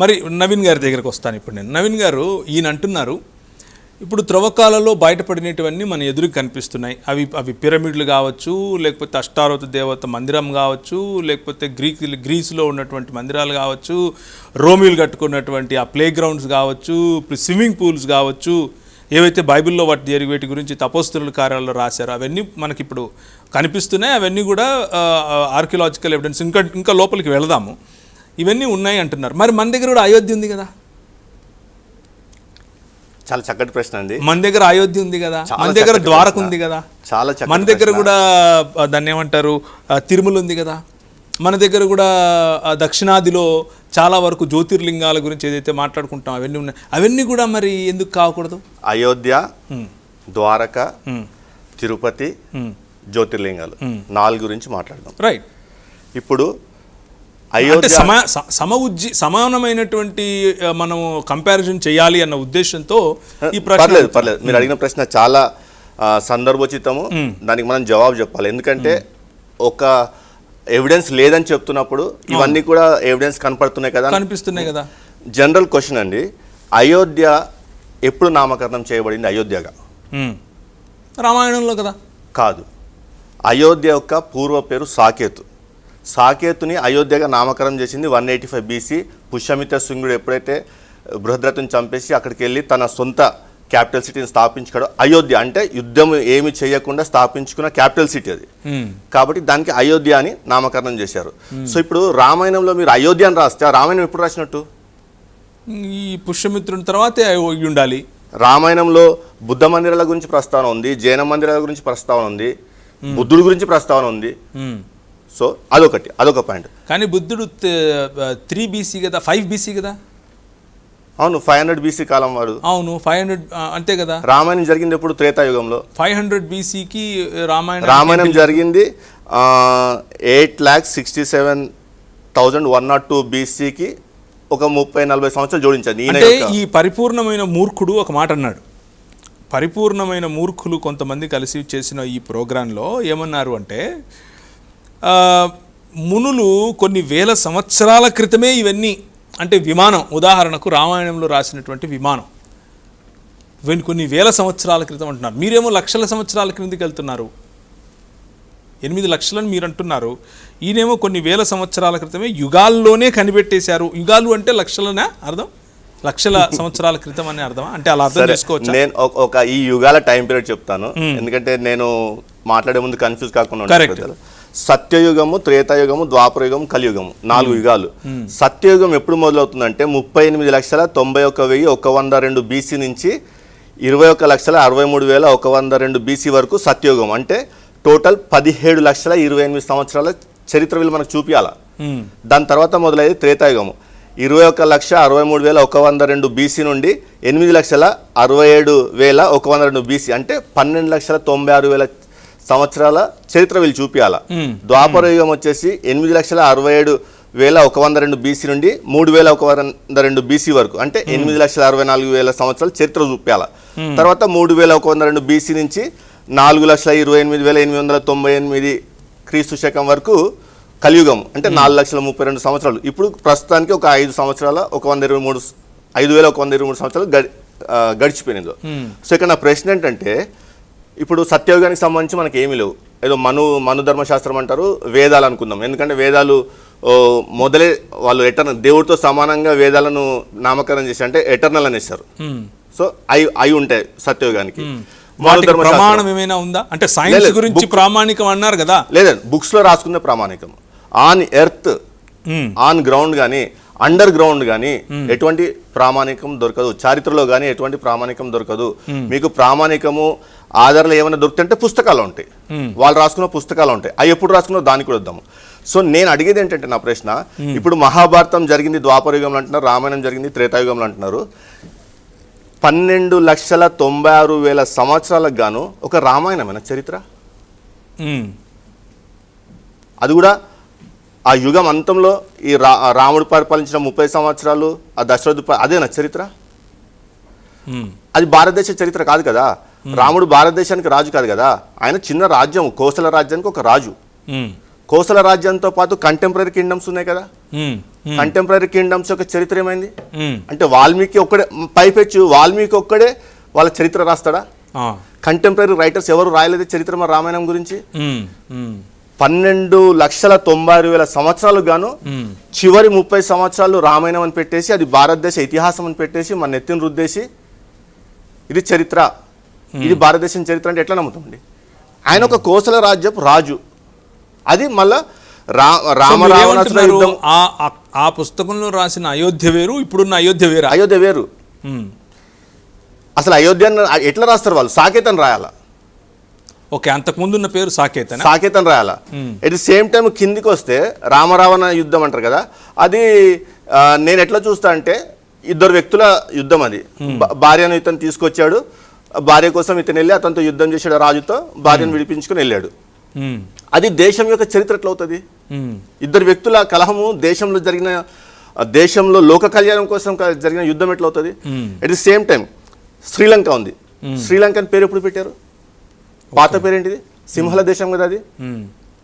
మరి నవీన్ గారి దగ్గరకు వస్తాను ఇప్పుడు నేను. నవీన్ గారు ఈయన అంటున్నారు ఇప్పుడు త్రవ్వకాలలో బయటపడినటువన్నీ మన ఎదురుకి కనిపిస్తున్నాయి. అవి అవి పిరమిడ్లు కావచ్చు లేకపోతే అష్టారోత దేవత మందిరం కావచ్చు లేకపోతే గ్రీక్ గ్రీస్లో ఉన్నటువంటి మందిరాలు కావచ్చు రోమిలు కట్టుకున్నటువంటి ఆ ప్లే గ్రౌండ్స్ కావచ్చు ఇప్పుడు స్విమ్మింగ్ పూల్స్ కావచ్చు ఏవైతే బైబిల్లో వాటి జరిగి వీటి గురించి తపోస్తుల కార్యాలలో రాశారో అవన్నీ మనకి ఇప్పుడు కనిపిస్తున్నాయి. అవన్నీ కూడా ఆర్కియలాజికల్ ఎవిడెన్స్ ఇంకా ఇంకా లోపలికి వెళదాము. ఇవన్నీ ఉన్నాయి అంటున్నారు. మరి మన దగ్గర కూడా అయోధ్య ఉంది కదా? చాలా చక్కటి ప్రశ్న అండి. మన దగ్గర అయోధ్య ఉంది కదా? మన దగ్గర ద్వారక. ఉంది కదా? చాలా మన దగ్గర. కూడా దాన్ని ఏమంటారు? తిరుమల ఉంది కదా? మన దగ్గర కూడా దక్షిణాదిలో చాలా వరకు జ్యోతిర్లింగాల గురించి ఏదైతే మాట్లాడుకుంటాం అవన్నీ ఉన్నాయి. అవన్నీ కూడా మరి ఎందుకు కాకూడదు? అయోధ్య. ద్వారక. తిరుపతి. జ్యోతిర్లింగాలు. నాలుగు గురించి మాట్లాడదాం. రైట్ ఇప్పుడు అయోధ్య సమా సమ ఉజ్జి సమానమైనటువంటి మనం కంపారిజన్ చేయాలి అన్న ఉద్దేశంతో ఈ ప్రశ్న పర్లేదు పర్లేదు. మీరు అడిగిన ప్రశ్న చాలా సందర్భోచితము. దానికి మనం జవాబు చెప్పాలి. ఎందుకంటే ఒక ఎవిడెన్స్ లేదని చెప్తున్నప్పుడు ఇవన్నీ కూడా ఎవిడెన్స్ కనపడుతున్నాయి కదా కనిపిస్తున్నాయి కదా. జనరల్ క్వశ్చన్ అండి. అయోధ్య ఎప్పుడు నామకరణం చేయబడింది? అయోధ్యగా. రామాయణంలో కదా. కాదు. అయోధ్య యొక్క పూర్వ పేరు సాకేతు. సాకేతుని అయోధ్యగా నామకరణం చేసింది one eighty five BC. Pushyamitra శృంగుడు ఎప్పుడైతే బృహద్రథుని చంపేసి అక్కడికి వెళ్ళి తన సొంత క్యాపిటల్ సిటీని స్థాపించుకోవడం అయోధ్య అంటే యుద్ధం ఏమి చేయకుండా స్థాపించుకున్న క్యాపిటల్ సిటీ అది. కాబట్టి దానికి అయోధ్య అని నామకరణం చేశారు. సో ఇప్పుడు రామాయణంలో మీరు అయోధ్య అని రాస్తే రామాయణం ఎప్పుడు రాసినట్టు? ఈ పుష్యమిత్రుని తర్వాతే ఉండాలి. రామాయణంలో బుద్ధ మందిరాల గురించి ప్రస్తావన ఉంది జైన మందిరాల గురించి ప్రస్తావన ఉంది బుద్ధుడి గురించి ప్రస్తావన ఉంది. సో అదొకటి అదొక పాయింట్. కానీ బుద్ధుడు త్రీ బీసీ కదా? ఫైవ్ బీసీ కదా? అవును ఫైవ్ హండ్రెడ్ బీసీ కాలం వాడు. అవును ఫైవ్ హండ్రెడ్ అంతే కదా? రామాయణం జరిగింది ఎప్పుడు? త్రేతాయుగంలో. ఫైవ్ హండ్రెడ్ బీసీకి రామాయణం రామాయణం జరిగింది eight lakhs sixty seven thousand one not two బీసీకి ఒక ముప్పై నలభై సంవత్సరాలు జోడించండి అంటే ఈ పరిపూర్ణమైన మూర్ఖుడు ఒక మాట అన్నాడు. పరిపూర్ణమైన మూర్ఖులు కొంతమంది కలిసి చేసిన ఈ ప్రోగ్రాంలో ఏమన్నారు అంటే మునులు కొన్ని వేల సంవత్సరాల క్రితమే ఇవన్నీ అంటే విమానం ఉదాహరణకు రామాయణంలో రాసినటువంటి విమానం కొన్ని వేల సంవత్సరాల క్రితం అంటున్నారు. మీరేమో లక్షల సంవత్సరాల క్రిందికి వెళ్తున్నారు. ఎనిమిది లక్షలని మీరు అంటున్నారు. ఈయనేమో కొన్ని వేల సంవత్సరాల క్రితమే యుగాల్లోనే కనిపెట్టేశారు. యుగాలు అంటే లక్షలనా అర్థం? లక్షల సంవత్సరాల క్రితం అని అర్థమా? అంటే అలా అర్థం చేసుకోవచ్చు? నేను ఒక- ఈ యుగాల టైం పీరియడ్ చెప్తాను. ఎందుకంటే నేను మాట్లాడే ముందు కన్ఫ్యూజ్ కాకుండా. సత్యయుగము త్రేతాయుగము ద్వాపరయుగము కలియుగము. నాలుగు యుగాలు. సత్యయుగం ఎప్పుడు మొదలవుతుందంటే ముప్పై ఎనిమిది లక్షల తొంభై ఒక్క వెయ్యి ఒక వంద రెండు బీసీ నుంచి ఇరవై ఒక్క లక్షల అరవై మూడు వేల ఒక వంద రెండు బీసీ వరకు సత్యయుగం. అంటే టోటల్ పదిహేడు లక్షల ఇరవై ఎనిమిది సంవత్సరాల చరిత్ర వీళ్ళు మనకు చూపించాల. దాని తర్వాత మొదలయ్యేది త్రేతాయుగము. ఇరవై ఒక్క లక్ష అరవై మూడు వేల ఒక వంద రెండు బీసీ నుండి ఎనిమిది లక్షల అరవై ఏడు వేల ఒక వంద రెండు బీసీ. అంటే పన్నెండు లక్షల తొంభై ఆరు వేల సంవత్సరాల చరిత్ర వీళ్ళు చూపించాల. ద్వాపర యుగం వచ్చేసి ఎనిమిది లక్షల అరవై ఏడు వేల ఒక వంద రెండు బీసీ నుండి మూడు వేల ఒక వంద రెండు బీసీ వరకు. అంటే ఎనిమిది లక్షల అరవై నాలుగు వేల సంవత్సరాల చరిత్ర చూపించాల తర్వాత మూడు వేల ఒక వంద రెండు బీసీ నుంచి నాలుగు లక్షల ఇరవై ఎనిమిది వేల ఎనిమిది వందల తొంభై ఎనిమిది క్రీస్తు శకం వరకు కలియుగం. అంటే నాలుగు లక్షల ముప్పై రెండు సంవత్సరాలు. ఇప్పుడు ప్రస్తుతానికి ఒక ఐదు సంవత్సరాల ఒక వంద ఇరవై మూడు ఐదు వేల ఒక వంద ఇరవై మూడు సంవత్సరాలు గడిచిపోయినాయి సో ఇక్కడ నా ప్రశ్న ఏంటంటే ఇప్పుడు సత్యయుగానికి సంబంధించి మనకి ఏమీ లేవు. ఏదో మను మను ధర్మశాస్త్రం అంటారు వేదాలు అనుకుందాం. ఎందుకంటే వేదాలు మొదలే వాళ్ళు ఎటర్నల్ దేవుడితో సమానంగా వేదాలను నామకరణం చేసి అంటే ఎటర్నల్ అనేసారు మ్మ్. సో అవి అవి ఉంటాయి సత్యయుగానికి. ప్రమాణం ఏమైనా ఉందా? అంటే సైన్స్ లేదు, గురించి ప్రామాణికం అన్నారు కదా. లేదండి బుక్స్లో రాసుకునే ప్రామాణికం. On earth. ఆన్ గ్రౌండ్ కానీ అండర్ గ్రౌండ్ కానీ ఎటువంటి ప్రామాణికం దొరకదు. చారిత్రలో కానీ ఎటువంటి ప్రామాణికం దొరకదు. మీకు ప్రామాణికము ఆధారాలు ఏమైనా దొరుకుతుంటే పుస్తకాలు ఉంటాయి. వాళ్ళు రాసుకున్న పుస్తకాలు ఉంటాయి. అవి ఎప్పుడు రాసుకున్నా దానికి కూడా వద్దాము. సో నేను అడిగేది ఏంటంటే నా ప్రశ్న ఇప్పుడు మహాభారతం జరిగింది ద్వాపరయుగంలో అంటున్నారు రామాయణం జరిగింది త్రేతాయుగంలో అంటున్నారు. పన్నెండు లక్షల తొంభై ఆరు వేల సంవత్సరాలకు గాను ఒక రామాయణమైన చరిత్ర. అది కూడా ఆ యుగం అంతంలో ఈ రా రాముడు పరిపాలించిన ముప్పై సంవత్సరాలు ఆ దశరథు అదేనా చరిత్ర. అది భారతదేశ చరిత్ర కాదు కదా? రాముడు భారతదేశానికి రాజు కాదు కదా? ఆయన చిన్న రాజ్యం కోసల రాజ్యానికి ఒక రాజు. మ్మ్. కోసల రాజ్యంతో పాటు కంటెంపరీ కింగ్డమ్స్ ఉన్నాయి కదా. కంటెంపరీ కింగ్డమ్స్ యొక్క చరిత్ర ఏమైంది? అంటే వాల్మీకి ఒక్కడే పైపెచ్చు వాల్మీకి ఒక్కడే వాళ్ళ చరిత్ర రాస్తాడా? కంటెంపరీ రైటర్స్ ఎవరు రాయలేదు చరిత్ర రామాయణం గురించి? పన్నెండు లక్షల తొంభై ఆరు వేల సంవత్సరాలు గాను చివరి ముప్పై సంవత్సరాలు రామాయణం అని పెట్టేసి అది భారతదేశ ఇతిహాసం అని పెట్టేసి మన నెత్తిని రుద్దేసి ఇది చరిత్ర. ఇది భారతదేశం చరిత్ర అంటే ఎట్లా నమ్ముతామండి? ఆయన ఒక కోసల రాజ్యపు రాజు. అది మళ్ళా రా సో రామ మీరు రావణాసుర ఏమంటున్నారు? యుద్ధం ఆ పుస్తకంలో రాసిన అయోధ్య వేరు ఇప్పుడున్న అయోధ్య వేరా? అయోధ్య వేరు. ఉమ్, అసలు అయోధ్య ఎట్లా రాస్తారు వాళ్ళు? సాకేతం రాయాలా? ఓకే అంతకుముందు ఉన్న పేరు సాకేతనా? సాకేతం రాయాలా? Hmm. At the same time కిందికి వస్తే రామరావణ యుద్ధం అంటారు కదా అది నేను ఎట్లా చూస్తా అంటే ఇద్దరు వ్యక్తుల యుద్ధం అది. భా- భార్యను ఇతను తీసుకొచ్చాడు భార్య కోసం ఇతను వెళ్ళి అతనితో యుద్ధం చేశాడు రాజుతో భార్యను విడిపించుకుని వెళ్ళాడు. అది దేశం యొక్క చరిత్ర ఎట్లా అవుతుంది? ఉమ్, ఇద్దరు వ్యక్తుల కలహము దేశంలో జరిగిన దేశంలో లోక కళ్యాణం కోసం జరిగిన యుద్ధం ఎట్లా అవుతుంది? Hmm. At the same time Sri Lanka ఉంది. శ్రీలంక అని పేరు ఎప్పుడు పెట్టారు? పాత పేరు ఏంటిది సింహల దేశం కదా అది?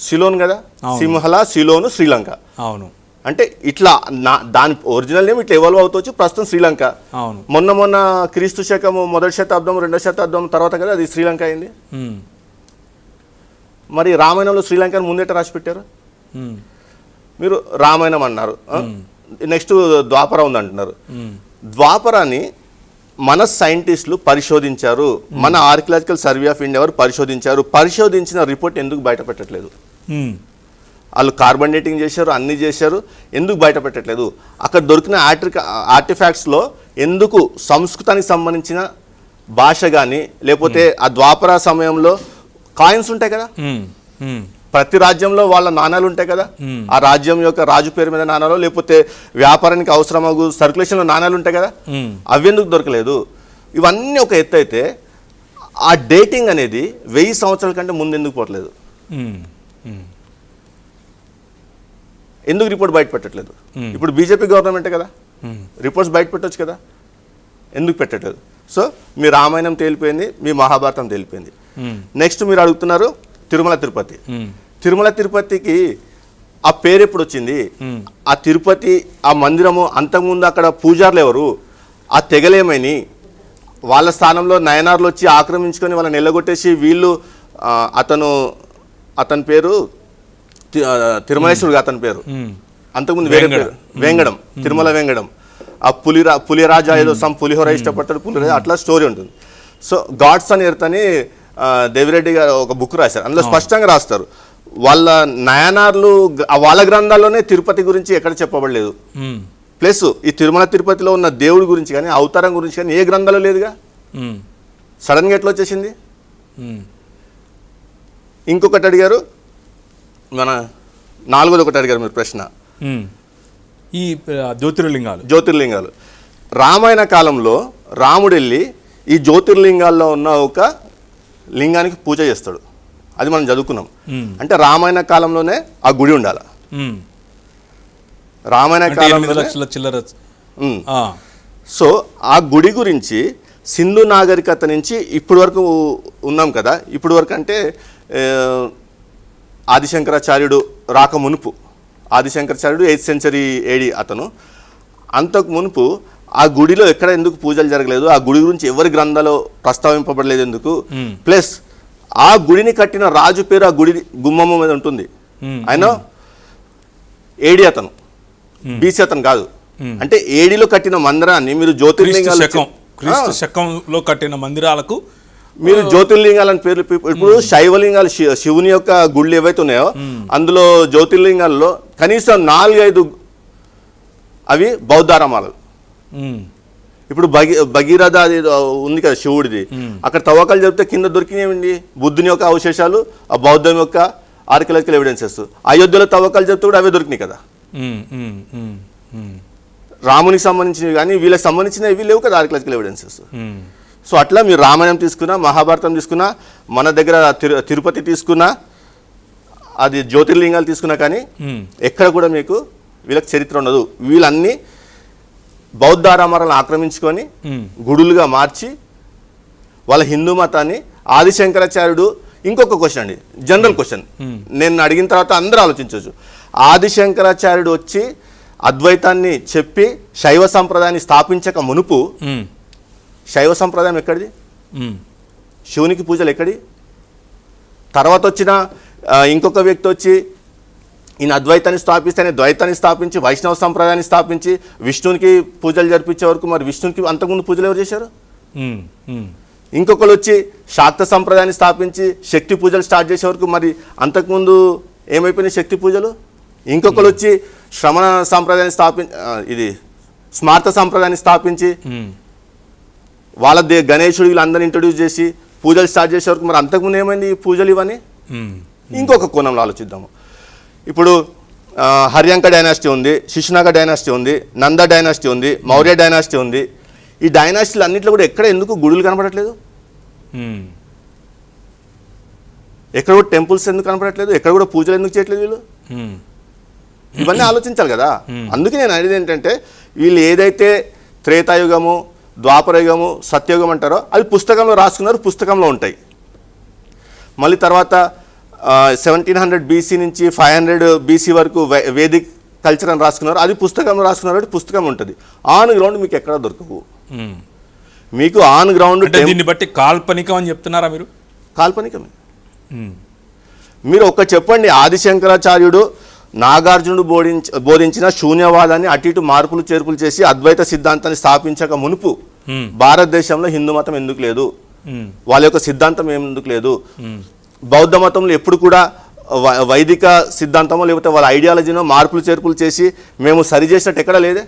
సిలోన్ కదా. సింహల సిలోను శ్రీలంక. అవును. అంటే ఇట్లా నా దాని ఒరిజినల్ నేమ్ ఇట్లా ఎవాల్వ్ అవుతవచ్చు ప్రస్తుతం శ్రీలంక. అవును. మొన్న మొన్న క్రీస్తు శకము మొదటి శతాబ్దం రెండో శతాబ్దం తర్వాత కదా అది శ్రీలంక అయింది. మరి రామాయణంలో శ్రీలంకను ముందేట రాసి పెట్టారు మీరు రామాయణం అన్నారు. నెక్స్ట్ ద్వాపర ఉంది అంటున్నారు ద్వాపరాన్ని మన సైంటిస్టులు పరిశోధించారు. మన ఆర్కియలాజికల్ సర్వే ఆఫ్ ఇండియా వారు పరిశోధించారు. పరిశోధించిన రిపోర్ట్ ఎందుకు బయట పెట్టట్లేదు వాళ్ళు కార్బన్ డేటింగ్ చేశారు అన్ని చేశారు ఎందుకు బయట పెట్టట్లేదు అక్కడ దొరికిన ఆర్టిక ఆర్టిఫాక్ట్స్లో ఎందుకు సంస్కృతానికి సంబంధించిన భాష కానీ లేకపోతే ఆ ద్వాపర సమయంలో కాయిన్స్ ఉంటాయి కదా? ప్రతి రాజ్యంలో వాళ్ళ నాణాలు ఉంటాయి కదా. ఆ రాజ్యం యొక్క రాజు పేరు మీద నాణాలు లేకపోతే వ్యాపారానికి అవసరమగు సర్క్యులేషన్లో నాణాలు ఉంటాయి కదా? అవి ఎందుకు దొరకలేదు? ఇవన్నీ ఒక ఎత్తు అయితే ఆ డేటింగ్ అనేది వెయ్యి సంవత్సరాల కంటే ముందు ఎందుకు పోవట్లేదు? ఎందుకు రిపోర్ట్ బయట పెట్టట్లేదు. ఇప్పుడు బీజేపీ గవర్నమెంటే కదా. రిపోర్ట్స్ బయట పెట్టొచ్చు కదా. ఎందుకు పెట్టట్లేదు? సో మీ రామాయణం తేలిపోయింది మీ మహాభారతం తేలిపోయింది. నెక్స్ట్ మీరు అడుగుతున్నారు తిరుమల తిరుపతి. తిరుమల తిరుపతికి ఆ పేరు ఎప్పుడు వచ్చింది? ఆ తిరుపతి ఆ మందిరము అంతకుముందు అక్కడ పూజారులు ఎవరు? ఆ తెగలేమని వాళ్ళ స్థానంలో నయనార్లు వచ్చి ఆక్రమించుకొని వాళ్ళని నిల్లగొట్టేసి వీళ్ళు అతను అతని పేరు తిరుమలేశ్వరుడు అతని పేరు. అంతకుముందు వేరే పేరు. వేంగడం. తిరుమల వేంగడం. ఆ పులిరా పులిరాజా ఏదో సమ్ పులిహోర ఇష్టపడతాడు పులిరాజా అట్లా స్టోరీ ఉంటుంది. సో గాడ్స్ అని ఎర్తని ఆ, దేవిరెడ్డి గారు ఒక బుక్ రాశారు. అందులో స్పష్టంగా రాస్తారు. వాళ్ళ నయనార్లు వాళ్ళ గ్రంథాల్లోనే తిరుపతి గురించి ఎక్కడ చెప్పబడలేదు. ప్లస్ ఈ తిరుమల తిరుపతిలో ఉన్న దేవుడి గురించి కానీ అవతారం గురించి కానీ ఏ గ్రంథాలు లేదుగా? సడన్గా ఎట్లా వచ్చేసింది? ఇంకొకటి అడిగారు మన నాలుగోది ఒకటి అడిగారు మీరు ప్రశ్న. ఈ జ్యోతిర్లింగాలు. జ్యోతిర్లింగాలు. రామాయణ కాలంలో రాముడు వెళ్ళి ఈ జ్యోతిర్లింగాల్లో ఉన్న ఒక లింగానికి పూజ చేస్తాడు. అది మనం చదువుకున్నాం. అంటే రామాయణ కాలంలోనే ఆ గుడి ఉండాలి. రామాయణ కాలంలో లక్షల చిల్లర ఆ, సో ఆ గుడి గురించి సింధు నాగరికత నుంచి ఇప్పటి వరకు ఉన్నాం కదా. ఇప్పటి వరకు అంటే ఆదిశంకరాచార్యుడు రాక మునుపు ఆదిశంకరాచార్యుడు ఎయిత్ సెంచరీ ఏడి అతను. అంతకు మునుపు ఆ గుడిలో ఎక్కడ ఎందుకు పూజలు జరగలేదు ఆ గుడి గురించి ఎవరి గ్రంథాలు ప్రస్తావింపబడలేదు ఎందుకు. ప్లస్ ఆ గుడిని కట్టిన రాజు పేరు ఆ గుడి గుమ్మమ్మ మీద ఉంటుంది. ఆయన ఏడి అతను. బీసీ అతను కాదు. అంటే ఏడిలో కట్టిన మందిరాన్ని మీరు ఆ, శకంలో కట్టిన మందిరాలకు మీరు జ్యోతిర్లింగాలని పేర్లు పె- ఇప్పుడు శైవలింగాలు శివుని యొక్క గుళ్ళు ఏవైతే ఉన్నాయో అందులో జ్యోతిర్లింగాల్లో కనీసం నాలుగైదు అవి బౌద్ధారామాలు. ఇప్పుడు భగీ భగీరథ అది ఉంది కదా శివుడిది. అక్కడ తవ్వకాలు చెప్తే కింద దొరికినవి బుద్ధుని యొక్క అవశేషాలు ఆ బౌద్ధం యొక్క ఆర్కియలాజికల్ ఎవిడెన్సెస్ అయోధ్యలో తవ్వకాలు చెప్తే కూడా అవే దొరికినాయి కదా. రామునికి సంబంధించినవి కానీ వీళ్ళకి సంబంధించినవి లేవు కదా ఆర్కియలాజికల్ ఎవిడెన్సెస్ సో అట్లా మీరు రామాయణం తీసుకున్నా మహాభారతం తీసుకున్నా మన దగ్గర తిరు తిరుపతి తీసుకున్నా అది జ్యోతిర్లింగాలు తీసుకున్నా కానీ ఎక్కడ కూడా మీకు వీళ్ళకి చరిత్ర ఉండదు. వీళ్ళన్నీ బౌద్ధారామారాలను ఆక్రమించుకొని ఉమ్, గుడులుగా మార్చి వాళ్ళ హిందూ మతాన్ని ఆదిశంకరాచార్యుడు ఇంకొక క్వశ్చన్ అండి జనరల్ క్వశ్చన్ నేను అడిగిన తర్వాత అందరూ ఆలోచించవచ్చు. ఆదిశంకరాచార్యుడు వచ్చి అద్వైతాన్ని చెప్పి శైవ సంప్రదాయాన్ని స్థాపించక మునుపు శైవ సంప్రదాయం ఎక్కడిది? శివునికి పూజలు ఎక్కడి? తర్వాత వచ్చిన ఇంకొక వ్యక్తి వచ్చి ఈయన అద్వైతాన్ని స్థాపిస్తే ఆయన ద్వైతాన్ని స్థాపించి వైష్ణవ సంప్రదాయాన్ని స్థాపించి విష్ణునికి పూజలు జరిపించే వరకు మరి విష్ణునికి అంతకుముందు పూజలు ఎవరు చేశారు? ఇంకొకరు వచ్చి శాక్త సంప్రదాయాన్ని స్థాపించి శక్తి పూజలు స్టార్ట్ చేసే వరకు మరి అంతకుముందు ఏమైపోయినాయి శక్తి పూజలు? ఇంకొకరు వచ్చి శ్రమణ సంప్రదాయాన్ని స్థాపి ఇది స్మార్త సంప్రదాయాన్ని స్థాపించి వాళ్ళ దే గణేశుడు వీళ్ళందరినీ ఇంట్రొడ్యూస్ చేసి పూజలు స్టార్ట్ చేసే వరకు మరి అంతకుముందు ఏమైంది ఈ పూజలు ఇవన్నీ? ఇంకొక కోణంలో ఆలోచిద్దాము. ఇప్పుడు హర్యాంక డైనాసిటీ ఉంది శిశునాగ డైనాసిటీ ఉంది నంద డైనాసిటీ ఉంది మౌర్య డైనాసిటీ ఉంది. ఈ డైనాసిటీలు అన్నింటిలో కూడా ఎక్కడ ఎందుకు గుడులు కనపడట్లేదు? ఎక్కడ కూడా టెంపుల్స్ ఎందుకు కనపడట్లేదు? ఎక్కడ కూడా పూజలు ఎందుకు చేయట్లేదు వీళ్ళు? ఇవన్నీ ఆలోచించాలి కదా. అందుకే నేను అనేది ఏంటంటే వీళ్ళు ఏదైతే త్రేతాయుగము ద్వాపరయుగము సత్యయుగం అంటారో అది పుస్తకంలో రాసుకున్నారు పుస్తకంలో ఉంటాయి. మళ్ళీ తర్వాత సెవెంటీన్ హండ్రెడ్ బీసీ నుంచి ఫైవ్ హండ్రెడ్ బీసీ వరకు వే- వేదిక్ కల్చర్ అని రాసుకున్నారు అది పుస్తకంలో రాసుకున్నారు కాబట్టి పుస్తకం ఉంటుంది. ఆన్ గ్రౌండ్ మీకు ఎక్కడ దొరకవు. మీకు ఆన్ గ్రౌండ్ అంటే దీన్ని బట్టి కాల్పనికం అని చెప్తున్నారా మీరు? కాల్పనికమే. మీరు ఒక్క చెప్పండి ఆదిశంకరాచార్యుడు నాగార్జునుడు బోధించ బోధించిన శూన్యవాదాన్ని అటు ఇటు మార్పులు చేర్పులు చేసి అద్వైత సిద్ధాంతాన్ని స్థాపించక మునుపు. భారతదేశంలో హిందూ మతం ఎందుకు లేదు? వాళ్ళ యొక్క సిద్ధాంతం ఎందుకు లేదు? బౌద్ధ మతంలో ఎప్పుడు కూడా వైదిక సిద్ధాంతమో లేకపోతే వాళ్ళ ఐడియాలజీనో మార్పులు చేర్పులు చేసి మేము సరి చేసినట్టు ఎక్కడ లేదే?